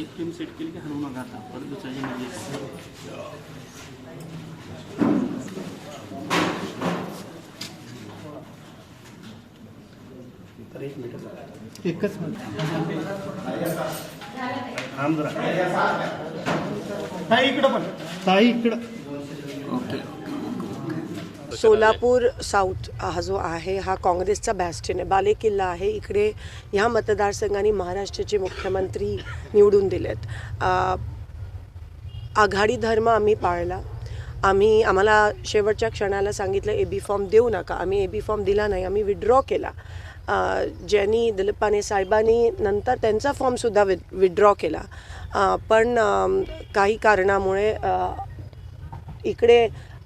एक film set के लिए हनुमान गाता पर तो चाहिए मुझे। एक मिनट एक मिनट। ताई इकडं ताई इकडं. ओके सोलापूर साऊथ हा जो आहे हा काँग्रेसचा बॅस्टिन आहे. बालेकिल्ला आहे. इकडे ह्या मतदारसंघाने महाराष्ट्राचे मुख्यमंत्री निवडून दिलेत. आघाडी धर्म आम्ही पाळला. आम्ही आम्हाला शेवटच्या क्षणाला सांगितलं ए बी फॉर्म देऊ नका. आम्ही ए बी फॉर्म दिला नाही. आम्ही विड्रॉ केला. ज्यांनी दिलीपाने साहेबांनी नंतर त्यांचा फॉर्मसुद्धा वि विड्रॉ केला. पण काही कारणामुळे इकडे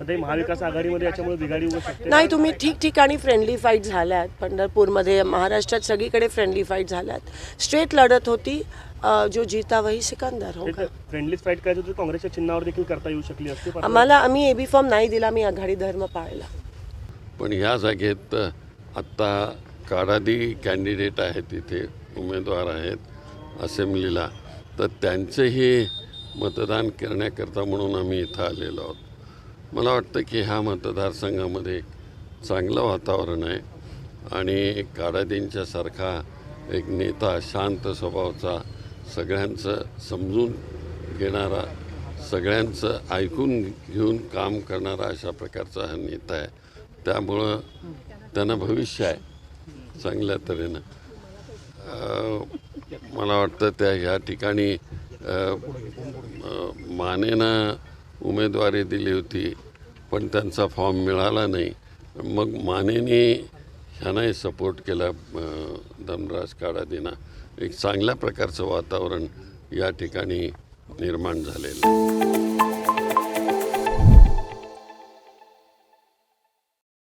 हे महाविकास आघाडीमध्ये याच्यामुळे बिघाडी होऊ शकते. नाही तुम्ही ठिकठिकाणी फ्रेंडली फाईट झाल्यात. पंढरपूरमध्ये महाराष्ट्रात सगळीकडे फ्रेंडली फाईट झाल्यात. स्ट्रेट लढत होती. जो जीता वही सिकंदर हो फ्रेंडली फाईट करायची होती काँग्रेसच्या चिन्हावर देखील करता येऊ शकली असते आम्हाला आम्ही एबी फॉर्म नाही दिला आम्ही आघाडी धर्म पाळला. पण ह्या जागेत आत्ता काढादी कॅन्डिडेट आहेत तिथे उमेदवार आहेत असेंब्लीला तर त्यांचंही मतदान करण्याकरता म्हणून आम्ही इथं आलेलो आहोत. मला वाटतं की ह्या मतदारसंघामध्ये एक चांगलं वातावरण आहे आणि काडादींच्यासारखा एक नेता शांत स्वभावाचा सगळ्यांचं समजून घेणारा सगळ्यांचं ऐकून घेऊन काम करणारा अशा प्रकारचा हा नेता आहे. त्यामुळं त्यांना भविष्य आहे चांगल्या तऱ्हेनं. मला वाटतं त्या ह्या ठिकाणी मानेनं उमेदवारी दिली होती. पण त्यांचा फॉर्म मिळाला नाही. मग मानेने ह्यांनाही सपोर्ट केला धनराज काडादीना एक चांगल्या प्रकारचं वातावरण या ठिकाणी निर्माण झालेलं आहे.